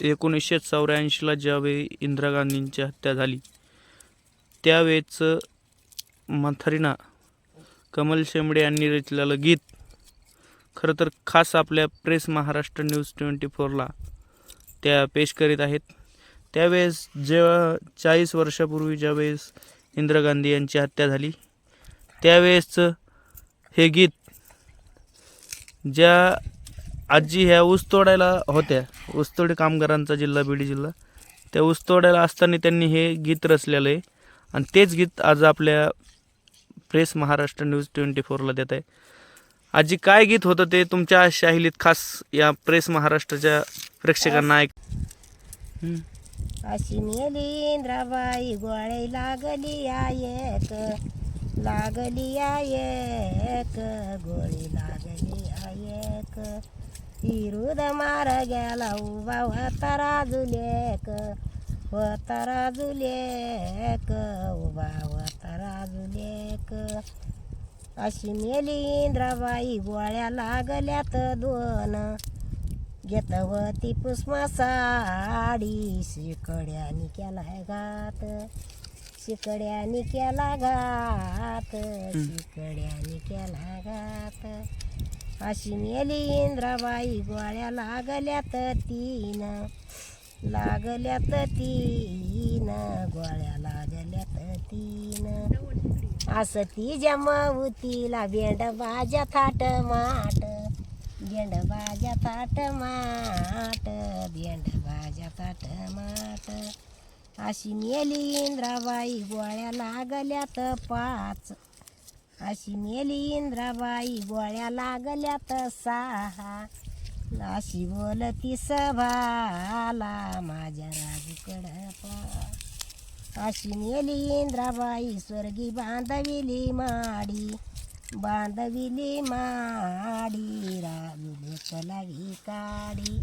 एकोणीसशे चौऱ्याऐंशीला ज्यावेळी इंदिरा गांधींची हत्या झाली त्यावेळेचं मंथरीना कमल शेंबडे यांनी रचलेलं गीत खरं तर खास आपल्या प्रेस महाराष्ट्र न्यूज ट्वेंटी फोरला त्या पेश करीत आहेत. त्यावेळेस जेव्हा चाळीस वर्षापूर्वी ज्यावेळेस इंदिरा गांधी यांची हत्या झाली त्यावेळेसचं हे गीत ज्या आजी ह्या ऊस तोडायला होत्या. ऊसतोडी कामगारांचा जिल्हा बीड जिल्हा. त्या ऊस तोडायला असताना त्यांनी हे गीत रचलेलं आहे. आणि तेच गीत आज आपल्या प्रेस महाराष्ट्र न्यूज ट्वेंटी फोरला देत आहे. आजी काय गीत होतं ते तुमच्या शाहिलीत खास या प्रेस महाराष्ट्राच्या प्रेक्षकांना ऐक. हं. अशी मेली इंद्राबाई गोळे लागली आयक लागली आयक गोळी लागली आयक हिरुद मार गेला उभा होता राजुलेक होता राजुलेक उभा होता राजुलेक अशी मेली इंद्राबाई गोळ्या लागल्यात दोन. घेत होती पुष्मा साडी शिकड्यानी केला घात. शिकड्यानी केला घात शिकड्यानी केला घात. अशी मेली इंद्राबाई गोळ्या लागल्यात तीन लागल्यात तीन गोळ्या लागल्यात तीन. असं ती जमावतीला भेंड भाज्या थाट माट भेंड भाज्या थाट माट भेंड भाज्या थाट माट. अशी मेली इंद्राबाई गोळ्या लागल्यात पाच. अशी मेली इंद्राबाई गोळ्या लागल्यात सहा. अशी बोलती सभाला माझ्या राजूकडं पा अशी मेली इंद्राबाई स्वर्गी बांधविली माडी. बांधविली माडी राजू कलावी काडी.